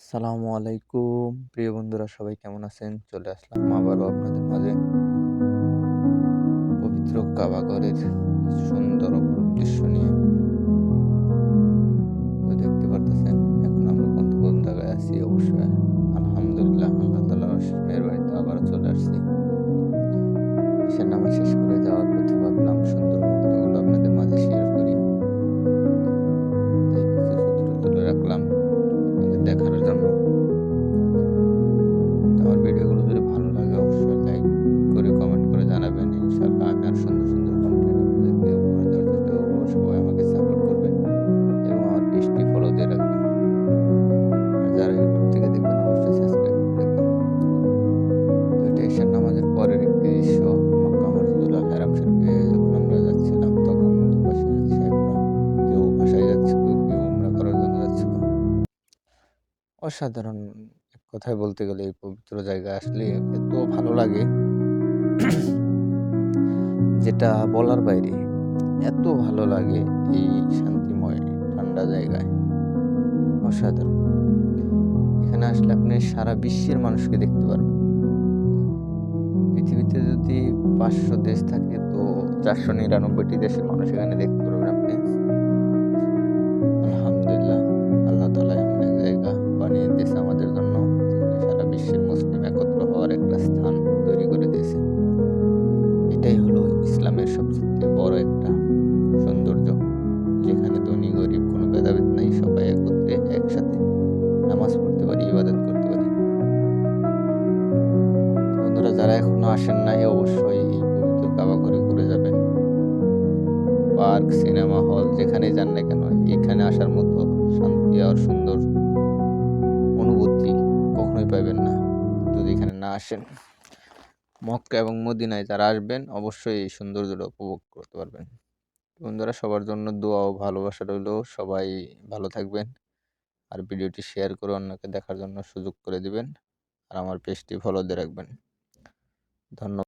সালামু আলাইকুম। প্রিয় বন্ধুরা, সবাই কেমন আছেন? চলে আসলাম আবারও আপনাদের মাঝে। পবিত্র কাবাগরের সুন্দর দৃশ্য নিয়ে। দেখতে পারতেছেন, এখন আমরা কোন কোন জায়গায় আছি অবশ্যই। আলহামদুলিল্লাহ, আল্লাহ তালার মেয়ের বাড়িতে আবার চলে আসছি। ঈশান নামাজ শেষ করে যাওয়ার পথে ভাবলাম অসাধারণ এক কথায় বলতে গেলে এই পবিত্র জায়গায় আসলে এত ভালো লাগে। যেটা বলার বাইরে এত ভালো লাগে এই শান্তিময়, ঠান্ডা জায়গায়। অসাধারণ। এখানে আসলে আপনি সারা বিশ্বের মানুষকে দেখতে পারবেন। পৃথিবীতে যদি পাঁচশো দেশ থাকে, তো চারশো নিরানব্বইটি দেশের মানুষ এখানে দেখতে এটাই হলো ইসলামের সবচেয়ে বড় একটা সৌন্দর্য, যেখানে ধনী, গরিব, কোনো ভেদাভেদ নাই, সবাই একত্রে, একসাথে নামাজ পড়তে পারি, ইবাদত করতে পারি। বন্ধুরা, যারা এখনও আসেন নাই, অবশ্যই এই পবিত্র কাবা ঘরে ঘুরে যাবেন। পার্ক, সিনেমা হল, যেখানেই যান না কেন, এখানে আসার মতো শান্তি আর সুন্দর অনুভূতি কখনোই পাবেন না। যদি এখানে না আসেন মক্কা এবং মদিনায় যারা আসবেন, অবশ্যই এই সৌন্দর্যটা উপভোগ করতে পারবেন। বন্ধুরা, সবার জন্য দোয়া ও ভালোবাসা রইল। সবাই ভালো থাকবেন আর ভিডিওটি শেয়ার করে অন্যকে দেখার জন্য সুযোগ করে দিবেন। আর আমার পেজটি ফলো দিয়ে রাখবেন। ধন্যবাদ।